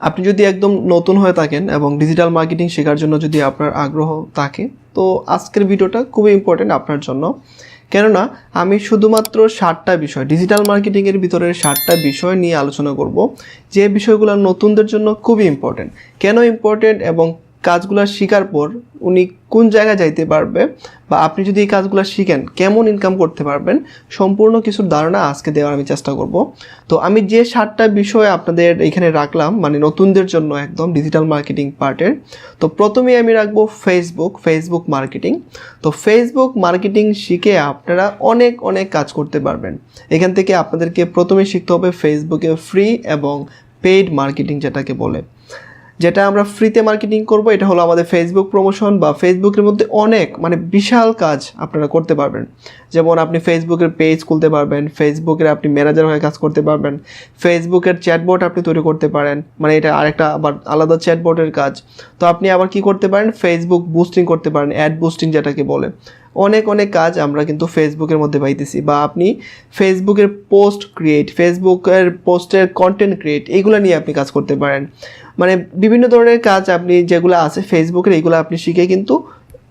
আপনি যদি একদম নতুন হয়ে থাকেন এবং ডিজিটাল মার্কেটিং শেখার জন্য যদি আপনার আগ্রহ থাকে, তো আজকের ভিডিওটা খুবই ইম্পর্টেন্ট আপনার জন্য। কেননা, আমি শুধুমাত্র ষাটটা বিষয় ডিজিটাল মার্কেটিংয়ের ভিতরের ষাটটা বিষয় নিয়ে আলোচনা করব। যে বিষয়গুলো নতুনদের জন্য খুবই ইম্পর্টেন্ট কেন ইম্পর্টেন্ট এবং কাজগুলো শেখার পর উনি কোন জায়গায় যাইতে পারবে বা আপনি যদি এই কাজগুলো শিখেন, কেমন ইনকাম করতে পারবেন, সম্পূর্ণ কিছুর ধারণা আজকে দেওয়ার আমি চেষ্টা করব। তো আমি যে সাতটা বিষয় আপনাদের এখানে রাখলাম মানে নতুনদের জন্য একদম ডিজিটাল মার্কেটিং পার্টের তো প্রথমেই আমি রাখব ফেসবুক ফেসবুক মার্কেটিং তো ফেসবুক মার্কেটিং শিখে আপনারা অনেক অনেক কাজ করতে পারবেন। এখান থেকে আপনাদেরকে প্রথমে শিখতে হবে ফেসবুকে ফ্রি এবং পেইড মার্কেটিং যেটাকে বলে। যেটা আমরা ফ্রিতে মার্কেটিং করব, এটা হলো আমাদের ফেসবুক প্রমোশন বা ফেসবুকের মধ্যে অনেক মানে বিশাল কাজ আপনারা করতে পারবেন। যেমন আপনি ফেসবুকের পেজ খুলতে পারবেন ফেসবুকের আপনি ম্যানেজার হয়ে কাজ করতে পারবেন ফেসবুকের চ্যাটবোর্ড আপনি তৈরি করতে পারেন মানে এটা আরেকটা আবার আলাদা চ্যাটবোর্ডের কাজ। তো আপনি আবার কি করতে পারেন? ফেসবুক বুস্টিং করতে পারেন অ্যাড বুস্টিং যেটাকে বলে। অনেক অনেক কাজ আমরা কিন্তু ফেসবুকের মধ্যে পাইতেছি বা আপনি ফেসবুকের পোস্ট ক্রিয়েট ফেসবুকের পোস্টের কন্টেন্ট ক্রিয়েট এইগুলো নিয়ে আপনি কাজ করতে পারেন। মানে বিভিন্ন ধরনের কাজ আপনি যেগুলো আছে ফেসবুকের এইগুলো আপনি শিখে কিন্তু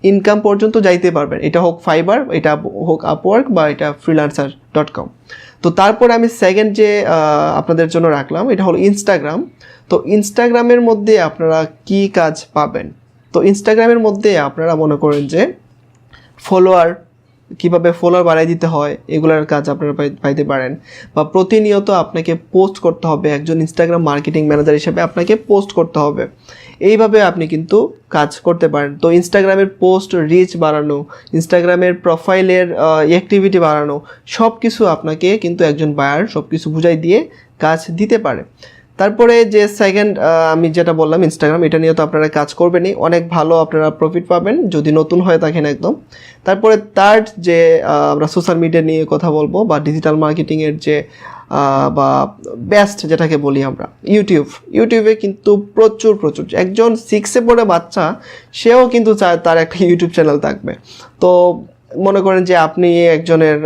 ইনকাম পর্যন্ত যাইতে পারবেন। এটা হোক ফাইবার এটা হোক আপওয়ার্ক বা এটা ফ্রিলান্সার ডট কম তো তারপর আমি সেকেন্ড যে আপনাদের জন্য রাখলাম, এটা হলো ইনস্টাগ্রাম তো ইনস্টাগ্রামের মধ্যে আপনারা কি কাজ পাবেন? তো ইনস্টাগ্রামের মধ্যে আপনারা মনে করেন যে ফলোয়ার কীভাবে ফলোয়ার বাড়াই দিতে হয়, এগুলোর কাজ আপনারা পাইতে পারেন। বা প্রতিনিয়ত আপনাকে পোস্ট করতে হবে, একজন ইনস্টাগ্রাম মার্কেটিং ম্যানেজার হিসেবে আপনাকে পোস্ট করতে হবে। এইভাবে আপনি কিন্তু কাজ করতে পারেন। তো ইনস্টাগ্রামের পোস্ট রিচ বাড়ানো ইনস্টাগ্রামের প্রোফাইলের অ্যাক্টিভিটি বাড়ানো সব কিছু আপনাকে কিন্তু একজন বায়ার সব কিছু বুঝাই দিয়ে কাজ দিতে পারে। তারপরে যে সেকেন্ড আমি যেটা বললাম ইনস্টাগ্রাম এটা নিয়ে তো আপনারা কাজ করবেনই। অনেক ভালো আপনারা প্রফিট পাবেন, যদি নতুন হয়ে থাকেন একদম। তারপরে থার্ড যে আমরা সোশ্যাল মিডিয়া নিয়ে কথা বলব, বা ডিজিটাল মার্কেটিংয়ের যে বা বেস্ট যেটাকে বলি আমরা ইউটিউব ইউটিউবে কিন্তু প্রচুর প্রচুর। একজন সিক্সে পড়ে বাচ্চা, সেও কিন্তু চায় তার একটা ইউটিউব চ্যানেল থাকবে। তো মনে করেন যে আপনি একজনের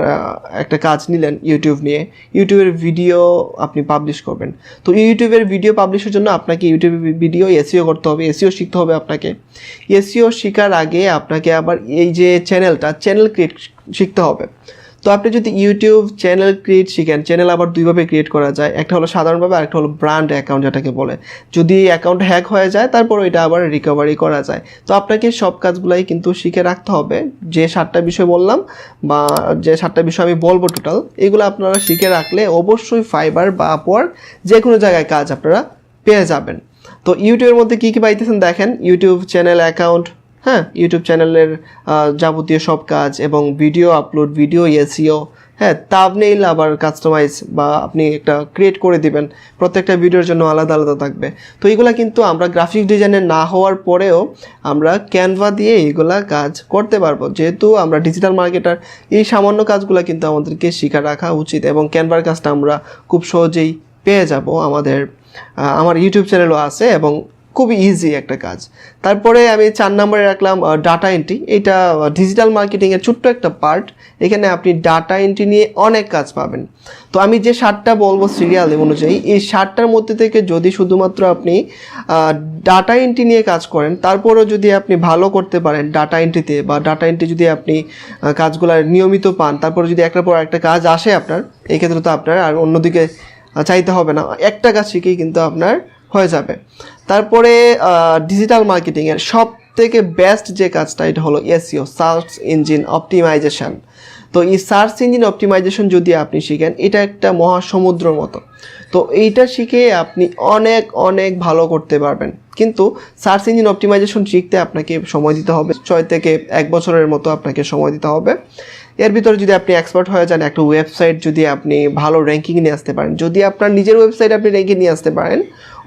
একটা কাজ নিলেন ইউটিউব নিয়ে, ইউটিউবের ভিডিও আপনি পাবলিশ করবেন। তো ইউটিউবের ভিডিও পাবলিশের জন্য আপনাকে ইউটিউবের ভিডিও এসিও করতে হবে এসিও শিখতে হবে আপনাকে। এসিও শেখার আগে আপনাকে আবার এই যে চ্যানেলটা চ্যানেল ক্রিয়েট শিখতে হবে। তো আপনি যদি ইউটিউব চ্যানেল ক্রিয়েট শিখেন চ্যানেল আবার দুইভাবে ক্রিয়েট করা যায়। একটা হলো সাধারণভাবে আর একটা হলো ব্র্যান্ড অ্যাকাউন্ট যেটাকে বলে। যদি অ্যাকাউন্ট হ্যাক হয়ে যায় তারপর এটা আবার রিকভারি করা যায়। তো আপনাকে সব কাজগুলাই কিন্তু শিখে রাখতে হবে। যে সাতটা বিষয় বললাম বা যে সাতটা বিষয় আমি বলব টোটাল এগুলো আপনারা শিখে রাখলে অবশ্যই ফাইবার বা আপওয়ার্ক যে কোনো জায়গায় কাজ আপনারা পেয়ে যাবেন। তো ইউটিউবের মধ্যে কী কী পাইতেছেন দেখেন। ইউটিউব চ্যানেল অ্যাকাউন্ট হ্যাঁ ইউটিউব চ্যানেলের যাবতীয় সব কাজ এবং ভিডিও আপলোড ভিডিও এসিও হ্যাঁ তাবনেইল আবার কাস্টমাইজ বা আপনি একটা ক্রিয়েট করে দিবেন। প্রত্যেকটা ভিডিওর জন্য আলাদা আলাদা থাকবে। তো এইগুলা কিন্তু আমরা গ্রাফিক ডিজাইনের না হওয়ার পরেও আমরা ক্যানভা দিয়ে এইগুলা কাজ করতে পারব। যেহেতু আমরা ডিজিটাল মার্কেটার এই সামান্য কাজগুলো কিন্তু আমাদেরকে শিখা রাখা উচিত এবং ক্যানভার কাজটা আমরা খুব সহজেই পেয়ে যাব। আমাদের আমার ইউটিউব চ্যানেলও আছে এবং খুবই ইজি একটা কাজ। তারপরে আমি চার নম্বরে রাখলাম ডাটা এন্ট্রি এটা ডিজিটাল মার্কেটিংয়ের ছোট্ট একটা পার্ট এখানে আপনি ডাটা এন্ট্রি নিয়ে অনেক কাজ পাবেন। তো আমি যে সাতটা বলব সিরিয়াল অনুযায়ী, এই সাতটার মধ্যে থেকে যদি শুধুমাত্র আপনি ডাটা এন্ট্রি নিয়ে কাজ করেন, তারপরেও যদি আপনি ভালো করতে পারেন ডাটা এন্ট্রিতে বা ডাটা এন্ট্রি যদি আপনি কাজগুলো নিয়মিত পান তারপরে যদি একটার পর একটা কাজ আসে আপনার এই ক্ষেত্রে তো আপনার আর অন্যদিকে চাইতে হবে না। একটা কাজ শিখেই কিন্তু আপনার হয়ে যাবে। তারপরে ডিজিটাল মার্কেটিংয়ের সব থেকে বেস্ট যে কাজটা, এটা হলো এসিও সার্চ ইঞ্জিন অপটিমাইজেশন তো এই সার্চ ইঞ্জিন অপটিমাইজেশন যদি আপনি শিখেন, এটা একটা মহাসমুদ্রের মতো। তো এইটা শিখে আপনি অনেক অনেক ভালো করতে পারবেন। কিন্তু সার্চ ইঞ্জিন অপটিমাইজেশন শিখতে আপনাকে সময় দিতে হবে। ছয় থেকে এক বছরের মতো আপনাকে সময় দিতে হবে। এর ভিতরে যদি আপনি এক্সপার্ট হয়ে যান, একটা ওয়েবসাইট যদি আপনি ভালো র্যাঙ্কিং নিয়ে আসতে পারেন, যদি আপনার নিজের ওয়েবসাইট আপনি র্যাঙ্কিং নিয়ে আসতে পারেন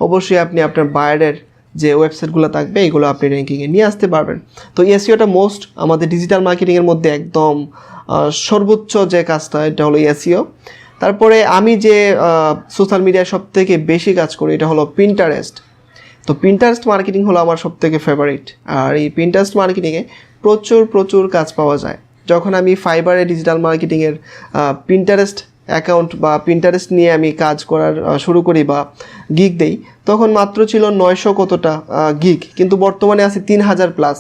অবশ্যই আপনি আপনার বাইরের যে ওয়েবসাইটগুলো থাকবে, এগুলো আপনি র্যাঙ্কিংয়ে নিয়ে আসতে পারবেন। তো এসিওটা মোস্ট আমাদের ডিজিটাল মার্কেটিংয়ের মধ্যে একদম সর্বোচ্চ যে কাজটা, এটা হলো এসিও তারপরে আমি যে সোশ্যাল মিডিয়ায় সব থেকে বেশি কাজ করি, এটা হলো পিন্টারেস্ট তো পিন্টারেস্ট মার্কেটিং হলো আমার সব থেকে ফেভারিট আর এই পিন্টারেস্ট মার্কেটিংয়ে প্রচুর প্রচুর কাজ পাওয়া যায়। যখন আমি ফাইবারে ডিজিটাল মার্কেটিংয়ের পিন্টারেস্ট অ্যাকাউন্ট বা প্রিন্টারেস্ট নিয়ে আমি কাজ করার শুরু করি বা গিগ দেই, তখন মাত্র ছিল নয়শো কতটা গিগ কিন্তু বর্তমানে আছে তিন হাজার প্লাস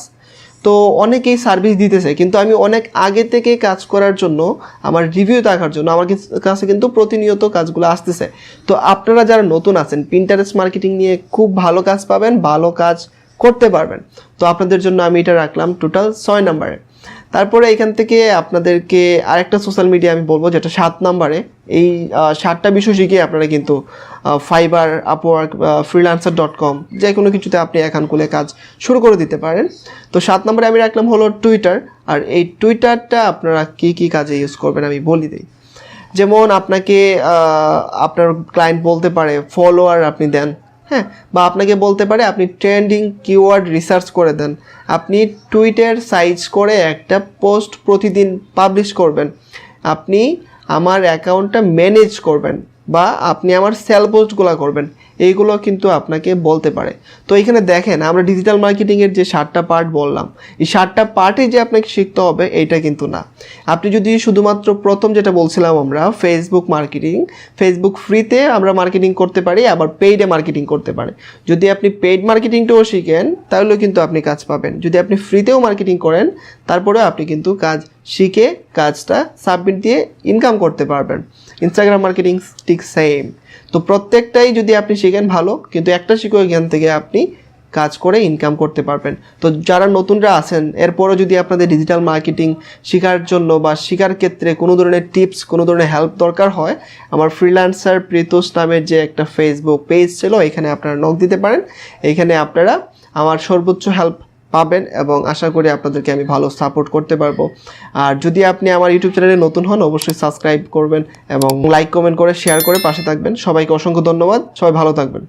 তো অনেকেই সার্ভিস দিতেছে, কিন্তু আমি অনেক আগে থেকে কাজ করার জন্য, আমার রিভিউ দেখার জন্য, আমার কাছে কিন্তু প্রতিনিয়ত কাজগুলো আসতেছে। তো আপনারা যারা নতুন আছেন প্রিন্টারেস্ট মার্কেটিং নিয়ে খুব ভালো কাজ পাবেন, ভালো কাজ করতে পারবেন। তো আপনাদের জন্য আমি এটা রাখলাম টোটাল ছয় নাম্বারে তারপরে এখান থেকে আপনাদেরকে আরেকটা সোশ্যাল মিডিয়া আমি বলব, যেটা সাত নাম্বারে। এই সাতটা বিষয় শিখে আপনারা কিন্তু Fiverr Upwork freelancer dot com যে কোনো কিছুতে আপনি অ্যাকাউন্ট খুলে কাজ শুরু করে দিতে পারেন। তো সাত নম্বরে আমি রাখলাম হলো টুইটার আর এই টুইটারটা আপনারা কি কি কাজে ইউজ করবেন আমি বলি দিই। যেমন আপনাকে আপনার ক্লায়েন্ট বলতে পারে ফলোয়ার আপনি দেন। হ্যাঁ বা আপনাকে বলতে পারে আপনি ট্রেন্ডিং কিওয়ার্ড রিসার্চ করে দেন। আপনি টুইটের সাইজ করে একটা পোস্ট প্রতিদিন পাবলিশ করবেন। আপনি আমার অ্যাকাউন্টটা ম্যানেজ করবেন বা আপনি আমার সেল পোস্টগুলো করবেন। এইগুলো কিন্তু আপনাকে বলতে পারে। তো এখানে দেখেন, আমরা ডিজিটাল মার্কেটিংয়ের যে সাতটা পার্ট বললাম, এই সাতটা পার্টে যে আপনাকে শিখতে হবে, এইটা কিন্তু না। আপনি যদি শুধুমাত্র প্রথম যেটা বলছিলাম আমরা ফেসবুক মার্কেটিং ফেসবুক ফ্রিতে আমরা মার্কেটিং করতে পারি, আবার পেইডে মার্কেটিং করতে পারি। যদি আপনি পেইড মার্কেটিংটাও শিখেন, তাহলেও কিন্তু আপনি কাজ পাবেন। যদি আপনি ফ্রিতেও মার্কেটিং করেন, তারপরেও আপনি কিন্তু কাজ শিখে কাজটা সাবমিট দিয়ে ইনকাম করতে পারবেন। ইনস্টাগ্রাম মার্কেটিং ঠিক সেম তো প্রত্যেকটাই যদি আপনি শিখেন ভালো, কিন্তু একটা শিখে এখান থেকে আপনি কাজ করে ইনকাম করতে পারবেন। তো যারা নতুনরা আছেন, এরপরও যদি আপনাদের ডিজিটাল মার্কেটিং শেখার জন্য বা শেখার ক্ষেত্রে কোনো ধরনের টিপস কোনো ধরনের হেল্প দরকার হয়, আমার ফ্রিল্যান্সার প্রীতোষ নামের যে একটা ফেসবুক পেজ ছিল, এখানে আপনারা নক দিতে পারেন। এইখানে আপনারা আমার সর্বোচ্চ হেল্প পাবেন এবং আশা করি আপনাদেরকে আমি ভালো সাপোর্ট করতে পারব। আর যদি আপনি আমার ইউটিউব চ্যানেলে নতুন হন, অবশ্যই সাবস্ক্রাইব করবেন এবং লাইক কমেন্ট করে শেয়ার করে পাশে থাকবেন। সবাইকে অসংখ্য ধন্যবাদ। সবাই ভালো থাকবেন।